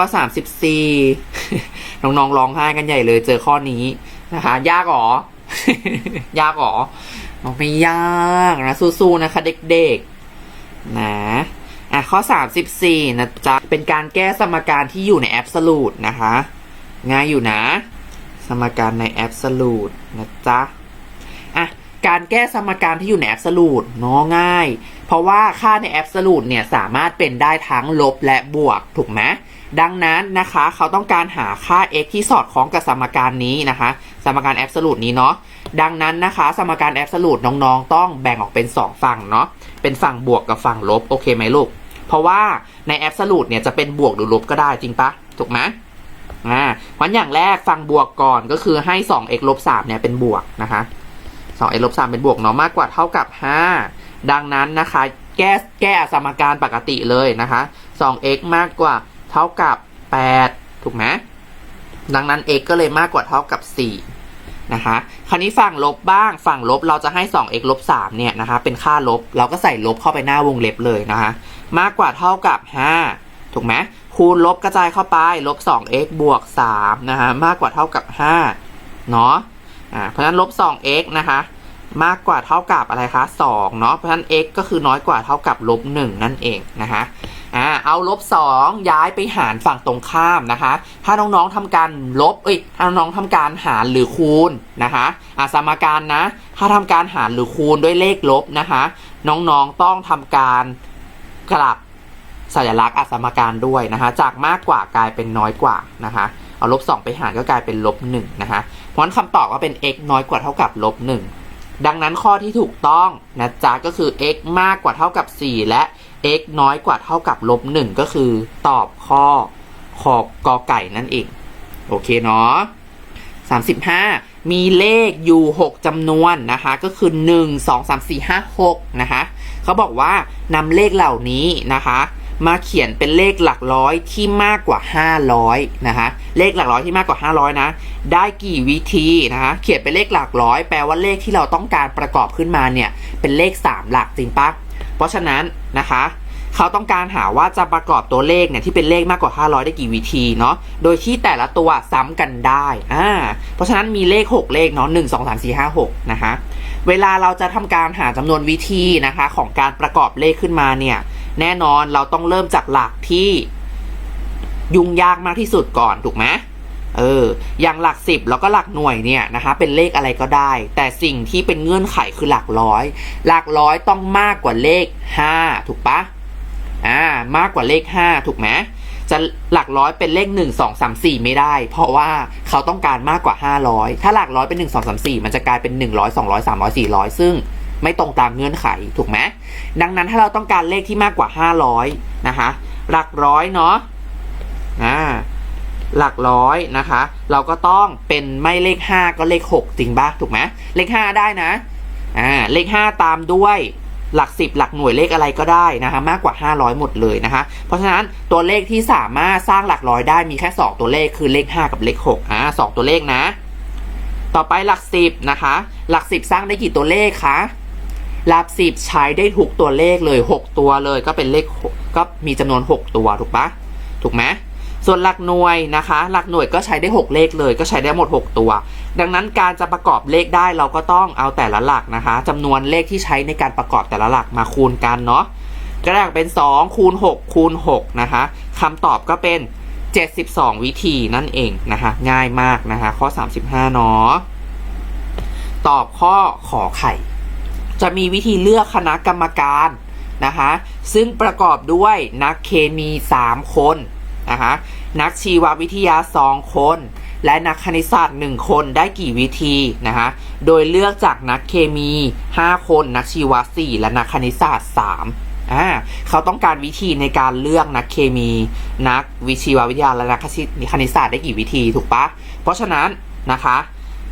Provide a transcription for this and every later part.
ข้อ 34 น้องๆร้องไห้กันใหญ่เลย เจอข้อนี้นะคะ ยากหรอ ยากหรอไม่ยากนะสู้ๆนะคะเด็กๆ นะอะข้อ 34 นะจ๊ะ เป็นการแก้สมการที่อยู่ในแอบสูตนะคะ ง่ายอยู่นะ สมการในแอบสูตนะจ๊ะ อะ การแก้สมการที่อยู่ในแอบสูตเนาะง่าย เพราะว่าค่าในแอบสูตเนี่ยสามารถเป็นได้ทั้งลบและบวกถูกไหมดังนั้นนะคะเขาต้องการหาค่า x ที่สอดคล้องกับสมการนี้นะคะ สมการแอบสูตนี้เนาะดังนั้นนะคะ สมการแอบสูตน้องๆ ต้องแบ่งออกเป็น 2 ฝั่งเนาะเป็นฝั่งบวกกับฝั่งลบโอเคไหมลูก เพราะว่าในแอบสูตเนี่ยจะเป็นบวกหรือลบก็ได้จริงปะถูกไหมอ่าเพราะอย่างแรกฝั่งบวกก่อนก็คือให้ 2x ลบ3เนี่ยเป็นบวกนะคะ 2x ลบ3เป็นบวกเนาะมากกว่าเท่ากับ 5 ดังนั้นนะคะ แก้แก้สมการปกติเลยนะคะ 2x มากกว่าเท่ากับ 8 ถูกไหมดังนั้น x ก็เลยมากกว่าเท่ากับ 4 นะคะ คราวนี้ฝั่งลบบ้าง ฝั่งลบเราจะให้ 2x ลบ3เนี่ยนะคะ เป็นค่าลบ เราก็ใส่ลบเข้าไปหน้าวงเล็บเลยนะคะ มากกว่าเท่ากับ 5 ถูกไหมคูณลบกระจายเข้าไป ลบ 2x บวก3นะคะ มากกว่าเท่ากับ 5 เนาะ อ่า เพราะฉะนั้นลบ 2x นะคะ มากกว่าเท่ากับอะไรคะ2เนาะเพราะฉะนั้น x ก็คือน้อยกว่าเท่ากับลบ1นั่นเองนะคะอ่าเอาลบ2ย้ายไปหารฝั่งตรงข้ามนะคะ ถ้าน้องๆทำการลบเอ้ยถ้าน้องๆทำการหารหรือคูณนะคะอ่าสมการนะ ถ้าทำการหารหรือคูณด้วยเลขลบนะคะ น้องๆต้องทำการกลับสัญลักษณ์อัสมการด้วยนะคะ จากมากกว่ากลายเป็นน้อยกว่านะคะเอาลบ2ไปหารก็กลายเป็นลบ1นะคะเพราะฉะนั้นคำตอบก็เป็น x น้อยกว่าเท่ากับลบ1 ดังนั้นข้อที่ถูกต้องนะจ๊ะก็คือ x มากกว่าเท่ากับ 4 และ x น้อยกว่าเท่ากับลบ1ก็คือตอบข้อขอบกอไก่นั่นเอง โอเคเนาะ35 มีเลขอยู่ 6จำนวนนะคะ ก็คือ 1 2 3 4 5 6 นะคะ เขาบอกว่านำเลขเหล่านี้นะคะ มาเขียนเป็นเลขหลักร้อยที่มากกว่า 500นะคะเลขหลักร้อยที่มากกว่า 500 นะ ได้กี่วิธีนะคะเขียนเป็นเลขหลักร้อย แปลว่าเลขที่เราต้องการประกอบขึ้นมาเนี่ยเป็นเลข 3 หลักจริงปะเพราะฉะนั้นนะคะเขาต้องการหาว่าจะประกอบตัวเลขเนี่ยที่เป็นเลขมากกว่า 500 ได้กี่วิธีเนาะ โดยที่แต่ละตัวซ้ำกันได้ อ่า เพราะฉะนั้นมีเลข 6 เลขเนาะ1 2 3 4 5 6นะคะ เวลาเราจะทำการหาจำนวนวิธีนะคะของการประกอบเลขขึ้นมาเนี่ย แน่นอนเราต้องเริ่มจากหลักที่ยุ่งยากมากที่สุดก่อนถูกไหมเออ อย่างหลักสิบแล้วก็หลักหน่วยเนี่ยนะคะ เป็นเลขอะไรก็ได้ แต่สิ่งที่เป็นเงื่อนไขคือหลักร้อย หลักร้อยต้องมากกว่าเลขห้าถูกปะอ่ามากกว่าเลขห้าถูกไหมจะหลักร้อยเป็นเลขหนึ่งสองสามสี่ไม่ได้ เพราะว่าเขาต้องการมากกว่าห้าร้อยถ้าหลักร้อยเป็นหนึ่งสองสามสี่มันจะกลายเป็นหนึ่งร้อยสองร้อยสามร้อยสี่ร้อยซึ่ง ไม่ตรงตามเงื่อนไขถูกไหมดังนั้นถ้าเราต้องการเลขที่มากกว่าห้าร้อยนะคะหลักร้อยเนาะอ่าหลักร้อยนะคะ เราก็ต้องเป็นไม่เลข 5 ก็เลข 6 จริงปะถูกไหมเลข 5 ได้นะอ่าเลข 5 ตามด้วยหลัก 10 หลักหน่วยเลขอะไรก็ได้นะคะมากกว่า 500 หมดเลยนะคะ เพราะฉะนั้นตัวเลขที่สามารถสร้างหลักร้อยได้มีแค่ 2 ตัวเลขคือเลข 5 กับเลข6อ่าสตัวเลขนะ ต่อไปหลัก 10นะคะหลัก 10 สร้างได้กี่ตัวเลขคะ หลัก10ใช้ได้ทุกตัวเลขเลย 6 ตัวเลยก็เป็นเลขก็มีจำนวน 6 ตัวถูกปะถูกไหมส่วนหลักหน่วยนะคะ หลักหน่วยก็ใช้ได้ 6 เลขเลย ก็ใช้ได้หมด 6 ตัว ดังนั้นการจะประกอบเลขได้เราก็ต้องเอาแต่ละหลักนะคะจำนวนเลขที่ใช้ในการประกอบแต่ละหลักมาคูณกันเนาะก็ได้เป็น 2 คูณ 6 คูณ 6 นะคะคำตอบก็เป็น 72 วิธีนั่นเองนะคะ ง่ายมากนะคะ ข้อ 35 เนาะ ตอบข้อขอไข่ จะมีวิธีเลือกคณะกรรมการนะคะซึ่งประกอบด้วยนักเคมี 3 คนนะคะนักชีววิทยา 2 คน และนักคณิตศาสตร์ 1 คนได้กี่วิธีนะคะโดยเลือกจากนักเคมี 5 คน นักชีวะ 4 และนักคณิตศาสตร์3อ่าเขาต้องการวิธีในการเลือกนักเคมี นักวิชีววิทยาและนักคณิตศาสตร์ได้กี่วิธีถูกปะเพราะฉะนั้นนะคะ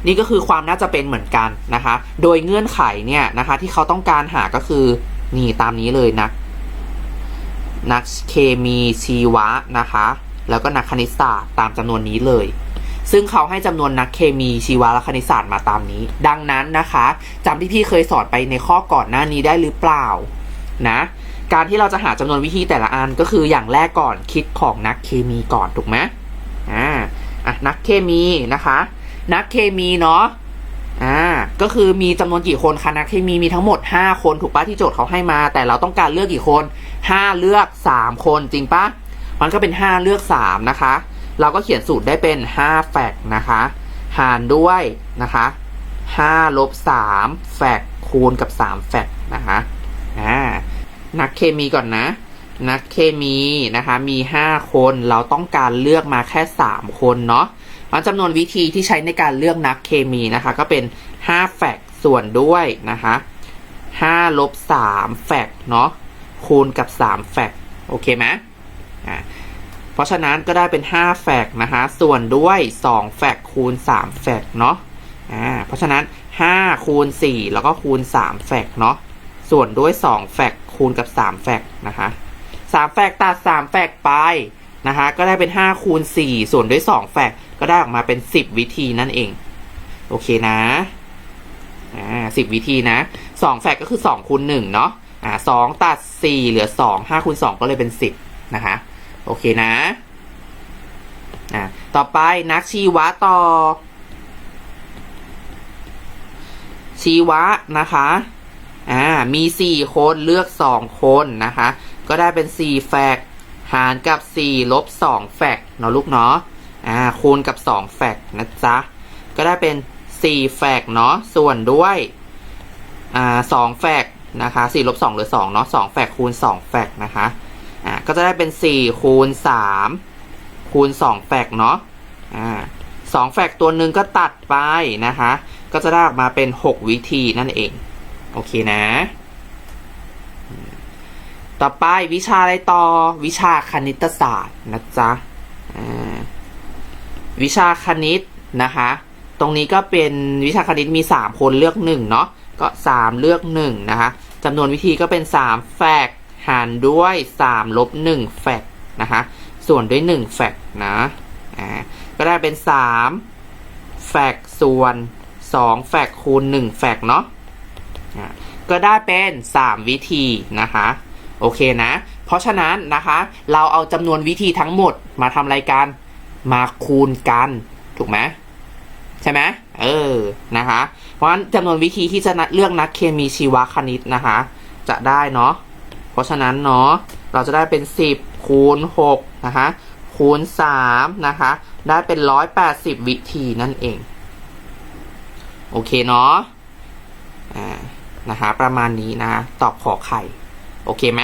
นี่ก็คือความน่าจะเป็นเหมือนกันนะคะ โดยเงื่อนไขเนี่ยนะคะที่เขาต้องการหาก็คือนี่ตามนี้เลยนะนักเคมีชีวะนะคะ แล้วก็นักคณิตศาสตร์ตามจำนวนนี้เลย ซึ่งเขาให้จำนวนนักเคมีชีวะและคณิตศาสตร์มาตามนี้ ดังนั้นนะคะจำที่พี่เคยสอนไปในข้อก่อนหน้านี้ได้หรือเปล่านะการที่เราจะหาจำนวนวิธีแต่ละอันก็คืออย่างแรกก่อนคิดของนักเคมีก่อนถูกไหมอ่าอะนักเคมีนะคะ นักเคมีเนาะอ่าก็คือมีจำนวนกี่คนคะนักเคมีมีทั้งหมด 5 คนถูกปะที่โจทย์เขาให้มา แต่เราต้องการเลือกกี่คน 5 เลือก 3 คนจริงปะมันก็เป็น 5 เลือก 3 นะคะ เราก็เขียนสูตรได้เป็น 5 แฟกนะคะ หารด้วยนะคะ5ลบ3แฟกคูณกับ 3 แฟกนะคะอ่านักเคมีก่อนนะ นักเคมีนะคะมี 5 คนเราต้องการเลือกมาแค่ 3 คนเนาะมันจำนวนวิธีที่ใช้ในการเลือกนักเคมีนะคะ ก็เป็น 5 แฟกส่วนด้วยนะคะ5ลบ3แฟกเนาะคูณกับ 3 แฟกโอเคไหมอ่าเพราะฉะนั้นก็ได้เป็น 5 แฟกนะคะ ส่วนด้วย 2 แฟกคูณ 3 แฟกเนาะอ่าเพราะฉะนั้น 5 คูณ 4 แล้วก็คูณ 3 แฟกเนาะส่วนด้วย 2 แฟกคูณกับ 3 แฟกนะคะ 3 แฟกตัด 3 แฟกไปนะคะก็ได้เป็น 5 คูณ 4 ส่วนด้วย 2 แฟกก็ได้ออกมาเป็น 10 วิธีนั่นเอง โอเคนะอ่า10วิธีนะ 2 แฟกก็คือ 2 คูณ1เนาะอ่า2ตัด 4 เหลือ 2 5คูณ2 ก็เลยเป็น 10 นะคะ โอเคนะอ่าต่อไปนักชีวะต่อ ชีวะนะคะ อ่ามี 4 คนเลือก 2 คนนะคะ ก็ได้เป็น 4 แฟกหารกับ 4 ลบ 2 แฟกเนาะลูกเนาะอ่าคูณกับ 2 แฟกนะจ๊ะ ก็ได้เป็น 4 แฟกเนาะส่วนด้วยอ่า2แฟกนะคะ4ลบ2เหลือ2เนาะ2แฟกคูณ 2 แฟกนะคะอ่าก็จะได้เป็น 4 คูณ 3 คูณ 2 แฟกเนาะอ่า2แฟกตัวหนึ่งก็ตัดไปนะคะ ก็จะได้ออกมาเป็น 6 วิธีนั่นเอง โอเคนะ ต่อไปวิชาอะไรต่อ วิชาคณิตศาสตร์นะจ๊ะวิชาคณิตนะคะ ตรงนี้ก็เป็นวิชาคณิตมี 3 คนเลือก1เนาะ ก็ 3 เลือก1นะคะจำนวนวิธีก็เป็น 3 แฟกหารด้วย 3 ลบ 1 แฟกนะคะ ส่วนด้วย 1 แฟกนะ อ่า ก็ได้เป็น 3 แฟกส่วน 2 แฟกคูณ 1 แฟกเนาะ ก็ได้เป็น 3 วิธีนะคะ โอเคนะ เพราะฉะนั้นนะคะ เราเอาจำนวนวิธีทั้งหมดมาทำอะไรกันมาคูณกัน ถูกไหมใช่ไหมเออนะคะ เพราะฉะนั้นจำนวนวิธีที่จะเลือกนักเคมีชีวคณิตนะคะ จะได้เนาะเพราะฉะนั้นเนาะเราจะได้เป็น 10 คูณ6นะคะคูณ3นะคะ ได้เป็น 180 วิธีนั่นเอง โอเคเนาะอ่า นะฮะประมาณนี้นะตอบขอไข่ โอเคไหม